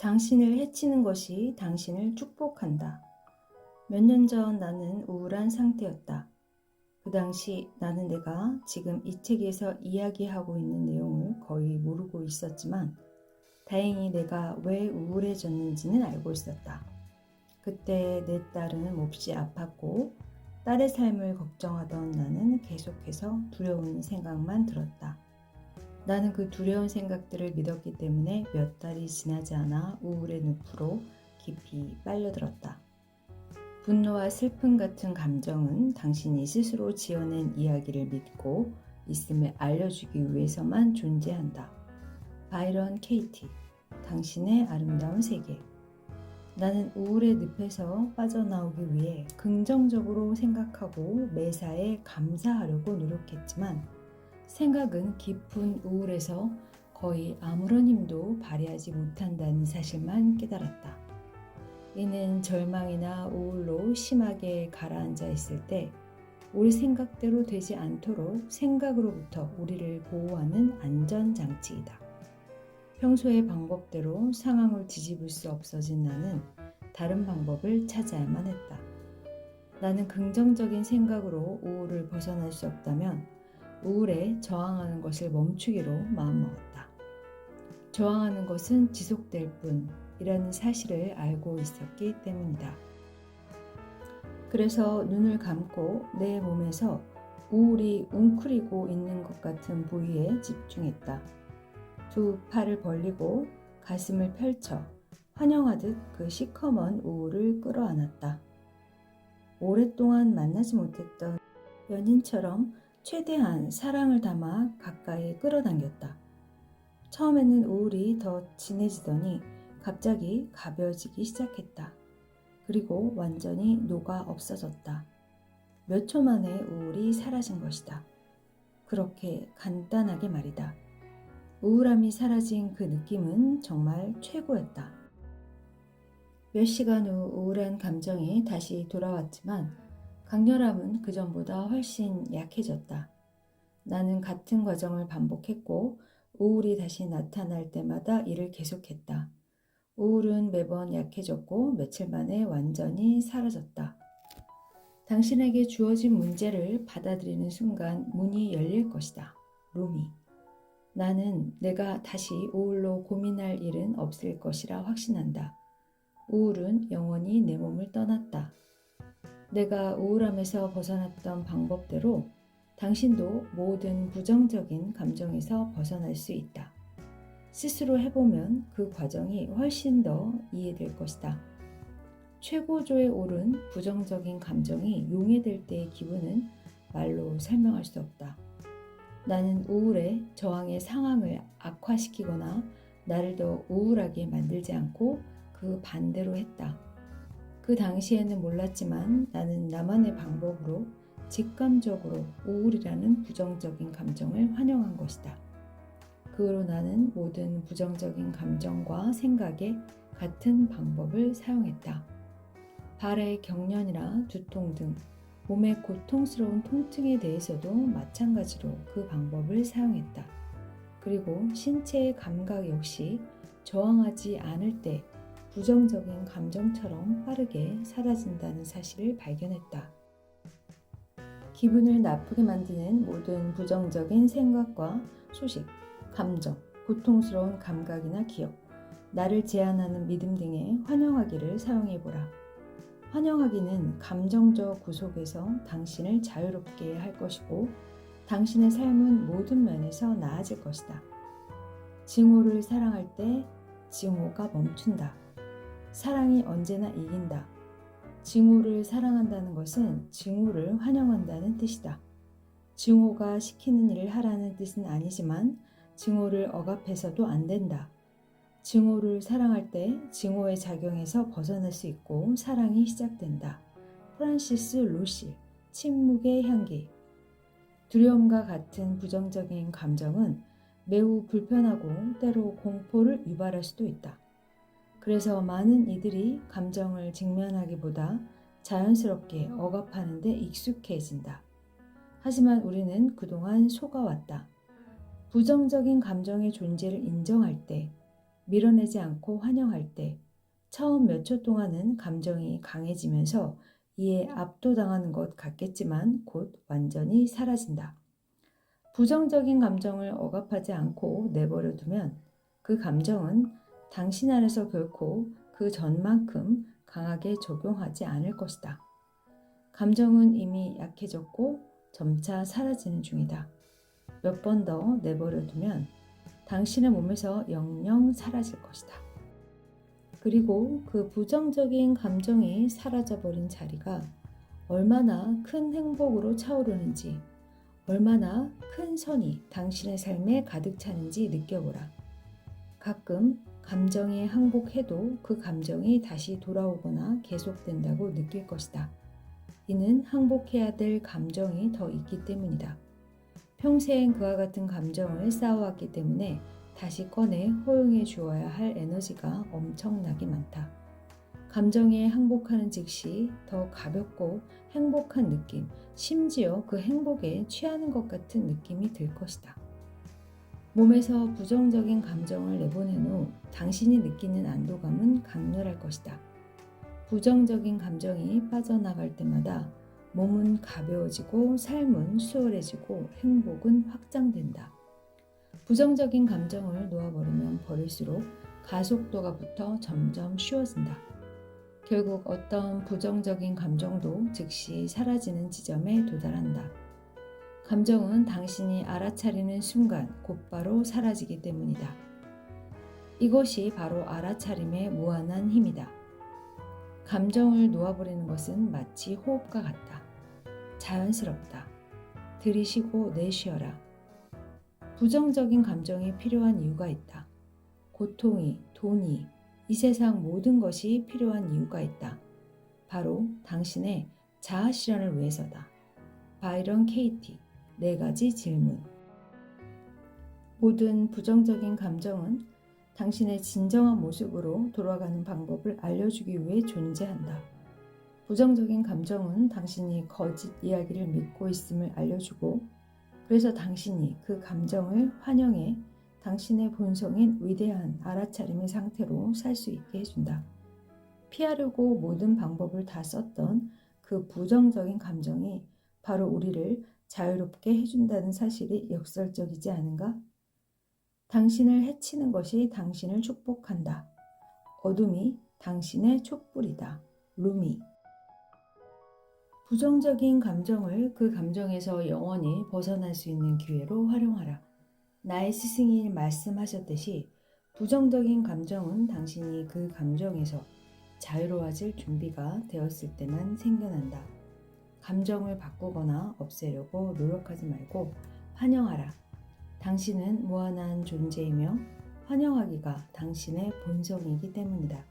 당신을 해치는 것이 당신을 축복한다. 몇 년 전 나는 우울한 상태였다. 그 당시 나는 내가 지금 이 책에서 이야기하고 있는 내용을 거의 모르고 있었지만 다행히 내가 왜 우울해졌는지는 알고 있었다. 그때 내 딸은 몹시 아팠고 딸의 삶을 걱정하던 나는 계속해서 두려운 생각만 들었다. 나는 그 두려운 생각들을 믿었기 때문에 몇 달이 지나지 않아 우울의 늪으로 깊이 빨려들었다. 분노와 슬픔 같은 감정은 당신이 스스로 지어낸 이야기를 믿고 있음을 알려주기 위해서만 존재한다. 바이런 케이티, 당신의 아름다운 세계. 나는 우울의 늪에서 빠져나오기 위해 긍정적으로 생각하고 매사에 감사하려고 노력했지만 생각은 깊은 우울에서 거의 아무런 힘도 발휘하지 못한다는 사실만 깨달았다. 이는 절망이나 우울로 심하게 가라앉아 있을 때 우리 생각대로 되지 않도록 생각으로부터 우리를 보호하는 안전장치이다. 평소의 방법대로 상황을 뒤집을 수 없어진 나는 다른 방법을 찾아야만 했다. 나는 긍정적인 생각으로 우울을 벗어날 수 없다면 우울에 저항하는 것을 멈추기로 마음먹었다. 저항하는 것은 지속될 뿐이라는 사실을 알고 있었기 때문이다. 그래서 눈을 감고 내 몸에서 우울이 웅크리고 있는 것 같은 부위에 집중했다. 두 팔을 벌리고 가슴을 펼쳐 환영하듯 그 시커먼 우울을 끌어안았다. 오랫동안 만나지 못했던 연인처럼 최대한 사랑을 담아 가까이 끌어당겼다. 처음에는 우울이 더 진해지더니 갑자기 가벼워지기 시작했다. 그리고 완전히 녹아 없어졌다. 몇 초 만에 우울이 사라진 것이다. 그렇게 간단하게 말이다. 우울함이 사라진 그 느낌은 정말 최고였다. 몇 시간 후 우울한 감정이 다시 돌아왔지만 강렬함은 그전보다 훨씬 약해졌다. 나는 같은 과정을 반복했고 우울이 다시 나타날 때마다 이를 계속했다. 우울은 매번 약해졌고 며칠 만에 완전히 사라졌다. 당신에게 주어진 문제를 받아들이는 순간 문이 열릴 것이다. 루미. 나는 내가 다시 우울로 고민할 일은 없을 것이라 확신한다. 우울은 영원히 내 몸을 떠났다. 내가 우울함에서 벗어났던 방법대로 당신도 모든 부정적인 감정에서 벗어날 수 있다. 스스로 해보면 그 과정이 훨씬 더 이해될 것이다. 최고조에 오른 부정적인 감정이 용해될 때의 기분은 말로 설명할 수 없다. 나는 우울에 저항의 상황을 악화시키거나 나를 더 우울하게 만들지 않고 그 반대로 했다. 그 당시에는 몰랐지만 나는 나만의 방법으로 직감적으로 우울이라는 부정적인 감정을 환영한 것이다. 그 후로 나는 모든 부정적인 감정과 생각에 같은 방법을 사용했다. 발의 경련이나 두통 등 몸의 고통스러운 통증에 대해서도 마찬가지로 그 방법을 사용했다. 그리고 신체의 감각 역시 저항하지 않을 때 부정적인 감정처럼 빠르게 사라진다는 사실을 발견했다. 기분을 나쁘게 만드는 모든 부정적인 생각과 소식, 감정, 고통스러운 감각이나 기억, 나를 제한하는 믿음 등의 환영하기를 사용해보라. 환영하기는 감정적 구속에서 당신을 자유롭게 할 것이고, 당신의 삶은 모든 면에서 나아질 것이다. 증오를 사랑할 때 증오가 멈춘다. 사랑이 언제나 이긴다. 증오를 사랑한다는 것은 증오를 환영한다는 뜻이다. 증오가 시키는 일을 하라는 뜻은 아니지만 증오를 억압해서도 안 된다. 증오를 사랑할 때 증오의 작용에서 벗어날 수 있고 사랑이 시작된다. 프란시스 루시, 침묵의 향기. 두려움과 같은 부정적인 감정은 매우 불편하고 때로 공포를 유발할 수도 있다. 그래서 많은 이들이 감정을 직면하기보다 자연스럽게 억압하는 데 익숙해진다. 하지만 우리는 그동안 속아왔다. 부정적인 감정의 존재를 인정할 때 밀어내지 않고 환영할 때 처음 몇 초 동안은 감정이 강해지면서 이에 압도당하는 것 같겠지만 곧 완전히 사라진다. 부정적인 감정을 억압하지 않고 내버려 두면 그 감정은 당신 안에서 결코 그 전만큼 강하게 적용하지 않을 것이다. 감정은 이미 약해졌고 점차 사라지는 중이다. 몇 번 더 내버려 두면 당신의 몸에서 영영 사라질 것이다. 그리고 그 부정적인 감정이 사라져버린 자리가 얼마나 큰 행복으로 차오르는지, 얼마나 큰 선이 당신의 삶에 가득 차는지 느껴보라. 가끔 감정이 항복해도 그 감정이 다시 돌아오거나 계속된다고 느낄 것이다. 이는 항복해야 될 감정이 더 있기 때문이다. 평생 그와 같은 감정을 쌓아왔기 때문에 다시 꺼내 허용해 주어야 할 에너지가 엄청나게 많다. 감정에 항복하는 즉시 더 가볍고 행복한 느낌, 심지어 그 행복에 취하는 것 같은 느낌이 들 것이다. 몸에서 부정적인 감정을 내보낸 후 당신이 느끼는 안도감은 강렬할 것이다. 부정적인 감정이 빠져나갈 때마다 몸은 가벼워지고 삶은 수월해지고 행복은 확장된다. 부정적인 감정을 놓아버리면 버릴수록 가속도가 붙어 점점 쉬워진다. 결국 어떤 부정적인 감정도 즉시 사라지는 지점에 도달한다. 감정은 당신이 알아차리는 순간 곧바로 사라지기 때문이다. 이것이 바로 알아차림의 무한한 힘이다. 감정을 놓아버리는 것은 마치 호흡과 같다. 자연스럽다. 들이쉬고 내쉬어라. 부정적인 감정이 필요한 이유가 있다. 고통이, 돈이, 이 세상 모든 것이 필요한 이유가 있다. 바로 당신의 자아 실현을 위해서다. 바이런 케이티, 네 가지 질문. 모든 부정적인 감정은 당신의 진정한 모습으로 돌아가는 방법을 알려주기 위해 존재한다. 부정적인 감정은 당신이 거짓 이야기를 믿고 있음을 알려주고, 그래서 당신이 그 감정을 환영해 당신의 본성인 위대한 알아차림의 상태로 살 수 있게 해준다. 피하려고 모든 방법을 다 썼던 그 부정적인 감정이 바로 우리를 자유롭게 해준다는 사실이 역설적이지 않은가? 당신을 해치는 것이 당신을 축복한다. 어둠이 당신의 촛불이다. 루미. 부정적인 감정을 그 감정에서 영원히 벗어날 수 있는 기회로 활용하라. 나의 스승이 말씀하셨듯이 부정적인 감정은 당신이 그 감정에서 자유로워질 준비가 되었을 때만 생겨난다. 감정을 바꾸거나 없애려고 노력하지 말고 환영하라. 당신은 무한한 존재이며 환영하기가 당신의 본성이기 때문이다.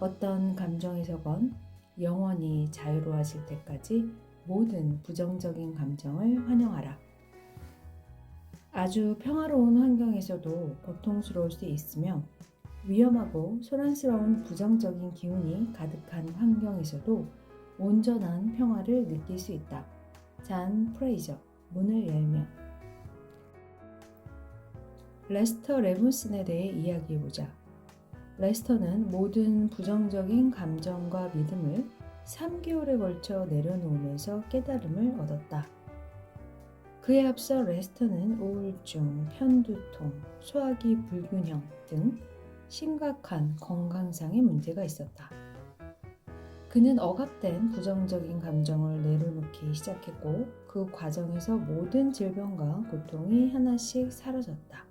어떤 감정에서건 영원히 자유로워질 때까지 모든 부정적인 감정을 환영하라. 아주 평화로운 환경에서도 고통스러울 수 있으며 위험하고 소란스러운 부정적인 기운이 가득한 환경에서도 온전한 평화를 느낄 수 있다. 잔 프레이저, 문을 열면. 레스터 레븐슨에 대해 이야기해보자. 레스터는 모든 부정적인 감정과 믿음을 3개월에 걸쳐 내려놓으면서 깨달음을 얻었다. 그에 앞서 레스터는 우울증, 편두통, 소화기 불균형 등 심각한 건강상의 문제가 있었다. 그는 억압된 부정적인 감정을 내려놓기 시작했고 그 과정에서 모든 질병과 고통이 하나씩 사라졌다.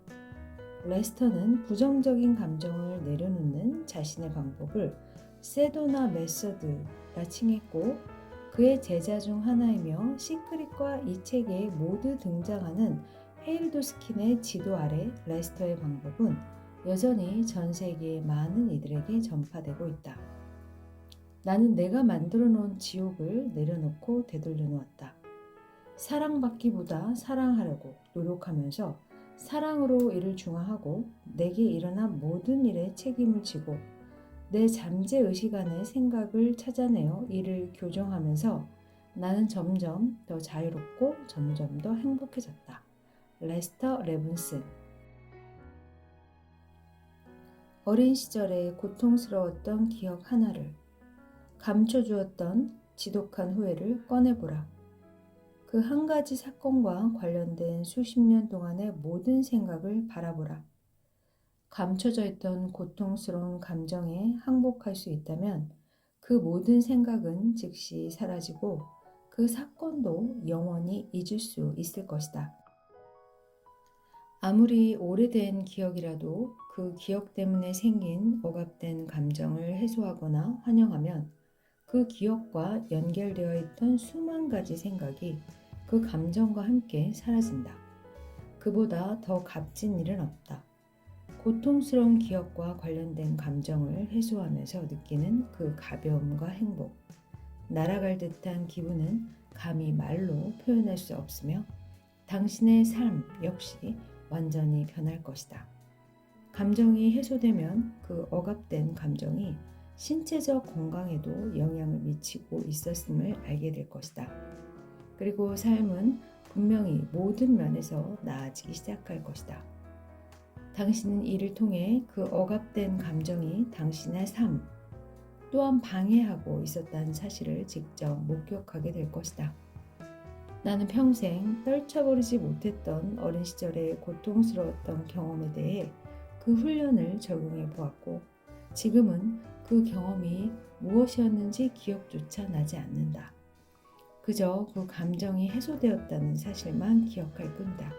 레스터는 부정적인 감정을 내려놓는 자신의 방법을 세도나 메서드라 칭했고 그의 제자 중 하나이며 시크릿과 이 책에 모두 등장하는 헤일도스킨의 지도 아래 레스터의 방법은 여전히 전 세계의 많은 이들에게 전파되고 있다. 나는 내가 만들어 놓은 지옥을 내려놓고 되돌려 놓았다. 사랑받기보다 사랑하려고 노력하면서 사랑으로 일을 중화하고 내게 일어난 모든 일에 책임을 지고 내 잠재 의식 안의 생각을 찾아내어 이를 교정하면서 나는 점점 더 자유롭고 점점 더 행복해졌다. 레스터 레븐슨 어린 시절에 고통스러웠던 기억 하나를 감춰주었던 지독한 후회를 꺼내보라. 그 한 가지 사건과 관련된 수십 년 동안의 모든 생각을 바라보라. 감춰져 있던 고통스러운 감정에 항복할 수 있다면 그 모든 생각은 즉시 사라지고 그 사건도 영원히 잊을 수 있을 것이다. 아무리 오래된 기억이라도 그 기억 때문에 생긴 억압된 감정을 해소하거나 환영하면 그 기억과 연결되어 있던 수만 가지 생각이 그 감정과 함께 사라진다. 그보다 더 값진 일은 없다. 고통스러운 기억과 관련된 감정을 해소하면서 느끼는 그 가벼움과 행복. 날아갈 듯한 기분은 감히 말로 표현할 수 없으며 당신의 삶 역시 완전히 변할 것이다. 감정이 해소되면 그 억압된 감정이 신체적 건강에도 영향을 미치고 있었음을 알게 될 것이다. 그리고 삶은 분명히 모든 면에서 나아지기 시작할 것이다. 당신은 이를 통해 그 억압된 감정이 당신의 삶 또한 방해하고 있었다는 사실을 직접 목격하게 될 것이다. 나는 평생 떨쳐버리지 못했던 어린 시절의 고통스러웠던 경험에 대해 그 훈련을 적용해 보았고 지금은 그 경험이 무엇이었는지 기억조차 나지 않는다. 그저 그 감정이 해소되었다는 사실만 기억할 뿐이다.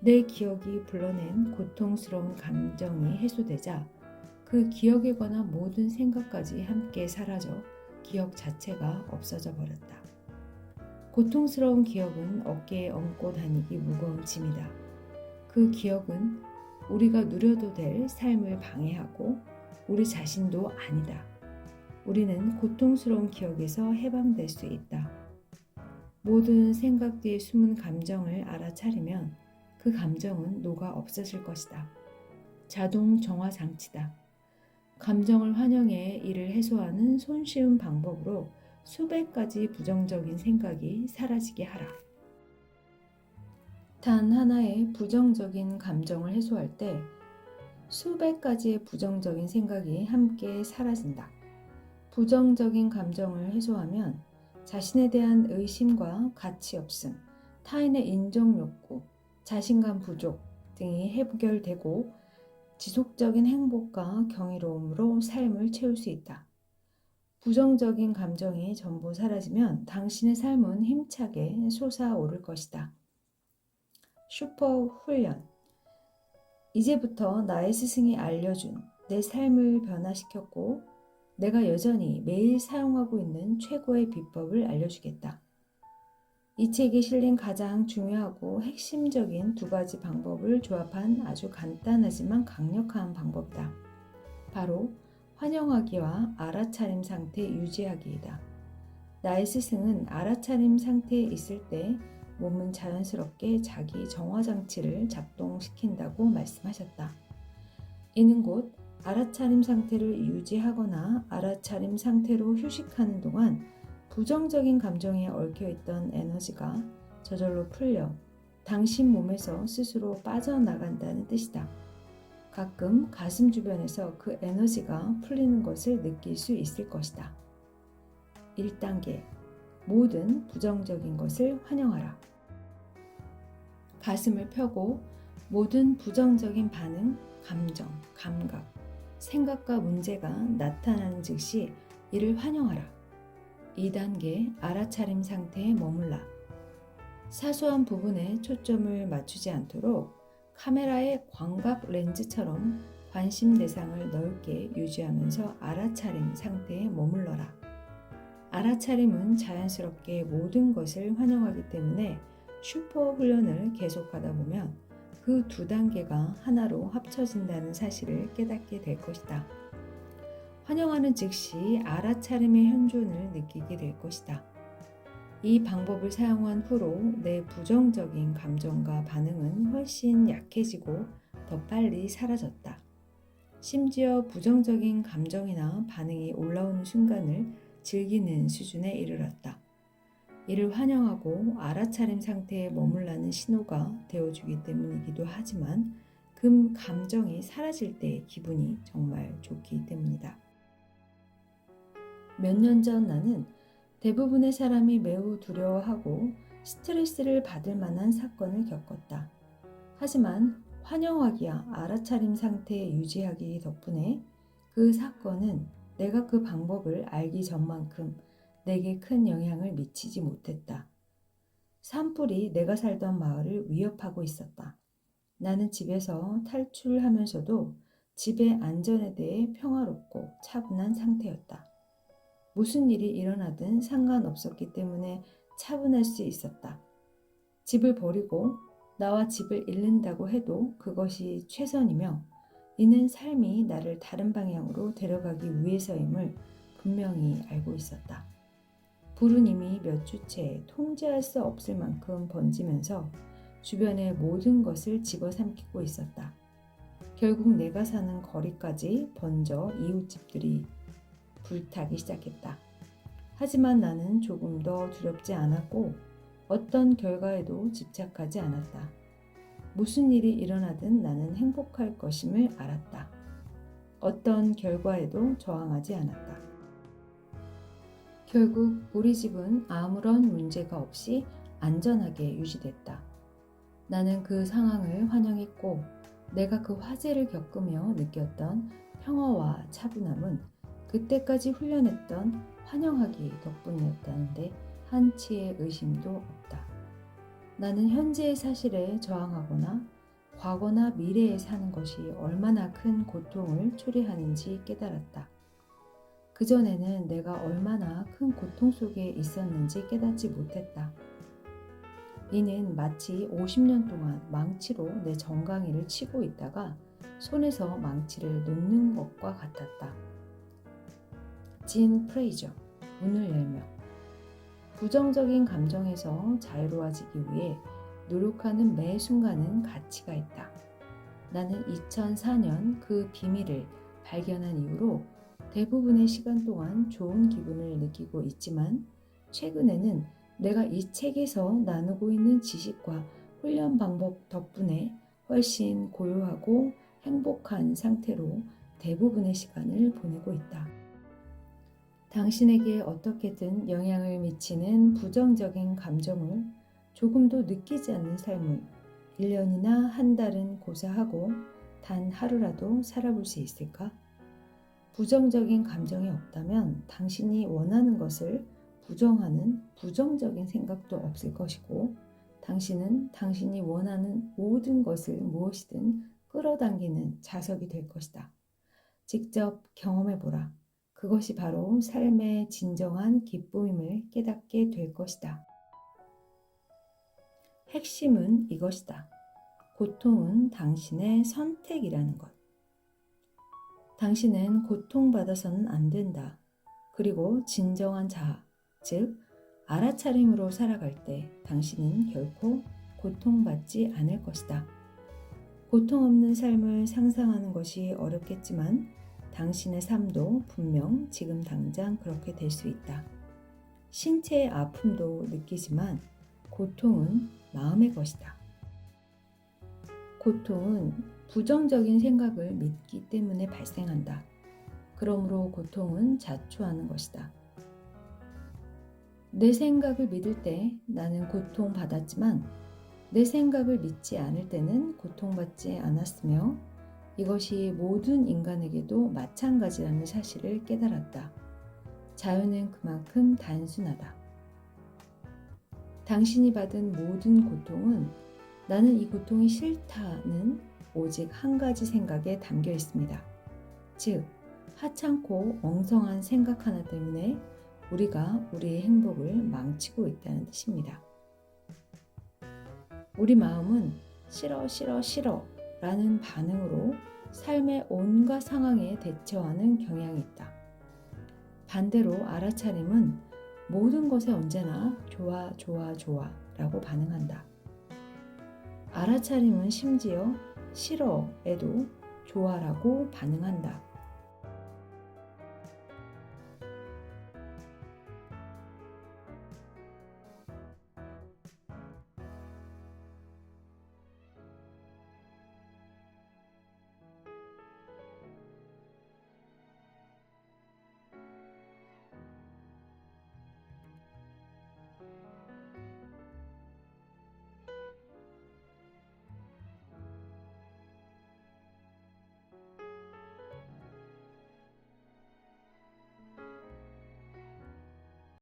내 기억이 불러낸 고통스러운 감정이 해소되자 그 기억에 관한 모든 생각까지 함께 사라져 기억 자체가 없어져 버렸다. 고통스러운 기억은 어깨에 얹고 다니기 무거운 짐이다. 그 기억은 우리가 누려도 될 삶을 방해하고 우리 자신도 아니다. 우리는 고통스러운 기억에서 해방될 수 있다. 모든 생각 뒤에 숨은 감정을 알아차리면 그 감정은 녹아 없어질 것이다. 자동 정화 장치다. 감정을 환영해 이를 해소하는 손쉬운 방법으로 수백 가지 부정적인 생각이 사라지게 하라. 단 하나의 부정적인 감정을 해소할 때 수백 가지의 부정적인 생각이 함께 사라진다. 부정적인 감정을 해소하면 자신에 대한 의심과 가치 없음, 타인의 인정 욕구, 자신감 부족 등이 해결되고 지속적인 행복과 경이로움으로 삶을 채울 수 있다. 부정적인 감정이 전부 사라지면 당신의 삶은 힘차게 솟아오를 것이다. 슈퍼 훈련. 이제부터 나의 스승이 알려준 내 삶을 변화시켰고 내가 여전히 매일 사용하고 있는 최고의 비법을 알려주겠다. 이 책에 실린 가장 중요하고 핵심적인 두 가지 방법을 조합한 아주 간단하지만 강력한 방법이다. 바로 환영하기와 알아차림 상태 유지하기이다. 나의 스승은 알아차림 상태에 있을 때 몸은 자연스럽게 자기 정화 장치를 작동시킨다고 말씀하셨다. 이는 곧 알아차림 상태를 유지하거나 알아차림 상태로 휴식하는 동안 부정적인 감정에 얽혀있던 에너지가 저절로 풀려 당신 몸에서 스스로 빠져나간다는 뜻이다. 가끔 가슴 주변에서 그 에너지가 풀리는 것을 느낄 수 있을 것이다. 1단계 모든 부정적인 것을 환영하라. 가슴을 펴고 모든 부정적인 반응, 감정, 감각, 생각과 문제가 나타나는 즉시 이를 환영하라. 2단계 알아차림 상태에 머물라. 사소한 부분에 초점을 맞추지 않도록 카메라의 광각 렌즈처럼 관심 대상을 넓게 유지하면서 알아차림 상태에 머물러라. 알아차림은 자연스럽게 모든 것을 환영하기 때문에 슈퍼 훈련을 계속하다 보면 그 두 단계가 하나로 합쳐진다는 사실을 깨닫게 될 것이다. 환영하는 즉시 알아차림의 현존을 느끼게 될 것이다. 이 방법을 사용한 후로 내 부정적인 감정과 반응은 훨씬 약해지고 더 빨리 사라졌다. 심지어 부정적인 감정이나 반응이 올라오는 순간을 즐기는 수준에 이르렀다. 이를 환영하고 알아차림 상태에 머물라는 신호가 되어주기 때문이기도 하지만 그 감정이 사라질 때 기분이 정말 좋기 때문이다. 몇 년 전 나는 대부분의 사람이 매우 두려워하고 스트레스를 받을 만한 사건을 겪었다. 하지만 환영하기야 알아차림 상태 유지하기 덕분에 그 사건은 내가 그 방법을 알기 전만큼 내게 큰 영향을 미치지 못했다. 산불이 내가 살던 마을을 위협하고 있었다. 나는 집에서 탈출하면서도 집의 안전에 대해 평화롭고 차분한 상태였다. 무슨 일이 일어나든 상관없었기 때문에 차분할 수 있었다. 집을 버리고 나와 집을 잃는다고 해도 그것이 최선이며 이는 삶이 나를 다른 방향으로 데려가기 위해서임을 분명히 알고 있었다. 불은 이미 몇 주째 통제할 수 없을 만큼 번지면서 주변의 모든 것을 집어삼키고 있었다. 결국 내가 사는 거리까지 번져 이웃집들이 불타기 시작했다. 하지만 나는 조금 더 두렵지 않았고 어떤 결과에도 집착하지 않았다. 무슨 일이 일어나든 나는 행복할 것임을 알았다. 어떤 결과에도 저항하지 않았다. 결국 우리 집은 아무런 문제가 없이 안전하게 유지됐다. 나는 그 상황을 환영했고 내가 그 화재를 겪으며 느꼈던 평화와 차분함은 그때까지 훈련했던 환영하기 덕분이었다는데 한치의 의심도 없다. 나는 현재의 사실에 저항하거나 과거나 미래에 사는 것이 얼마나 큰 고통을 초래하는지 깨달았다. 그전에는 내가 얼마나 큰 고통 속에 있었는지 깨닫지 못했다. 이는 마치 50년 동안 망치로 내 정강이를 치고 있다가 손에서 망치를 놓는 것과 같았다. 진 프레이저, 문을 열며 부정적인 감정에서 자유로워지기 위해 노력하는 매 순간은 가치가 있다. 나는 2004년 그 비밀을 발견한 이후로 대부분의 시간 동안 좋은 기분을 느끼고 있지만 최근에는 내가 이 책에서 나누고 있는 지식과 훈련 방법 덕분에 훨씬 고요하고 행복한 상태로 대부분의 시간을 보내고 있다. 당신에게 어떻게든 영향을 미치는 부정적인 감정을 조금도 느끼지 않는 삶을 1년이나 한 달은 고사하고 단 하루라도 살아볼 수 있을까? 부정적인 감정이 없다면 당신이 원하는 것을 부정하는 부정적인 생각도 없을 것이고 당신은 당신이 원하는 모든 것을 무엇이든 끌어당기는 자석이 될 것이다. 직접 경험해보라. 그것이 바로 삶의 진정한 기쁨임을 깨닫게 될 것이다. 핵심은 이것이다. 고통은 당신의 선택이라는 것. 당신은 고통받아서는 안 된다. 그리고 진정한 자아, 즉, 알아차림으로 살아갈 때 당신은 결코 고통받지 않을 것이다. 고통 없는 삶을 상상하는 것이 어렵겠지만 당신의 삶도 분명 지금 당장 그렇게 될 수 있다. 신체의 아픔도 느끼지만 고통은 마음의 것이다. 고통은 부정적인 생각을 믿기 때문에 발생한다. 그러므로 고통은 자초하는 것이다. 내 생각을 믿을 때 나는 고통받았지만 내 생각을 믿지 않을 때는 고통받지 않았으며 이것이 모든 인간에게도 마찬가지라는 사실을 깨달았다. 자유는 그만큼 단순하다. 당신이 받은 모든 고통은 나는 이 고통이 싫다는 오직 한 가지 생각에 담겨 있습니다. 즉, 하찮고 엉성한 생각 하나 때문에 우리가 우리의 행복을 망치고 있다는 뜻입니다. 우리 마음은 싫어, 싫어, 싫어 라는 반응으로 삶의 온갖 상황에 대처하는 경향이 있다. 반대로 알아차림은 모든 것에 언제나 좋아, 좋아, 좋아 라고 반응한다. 알아차림은 심지어 싫어에도 좋아라고 반응한다.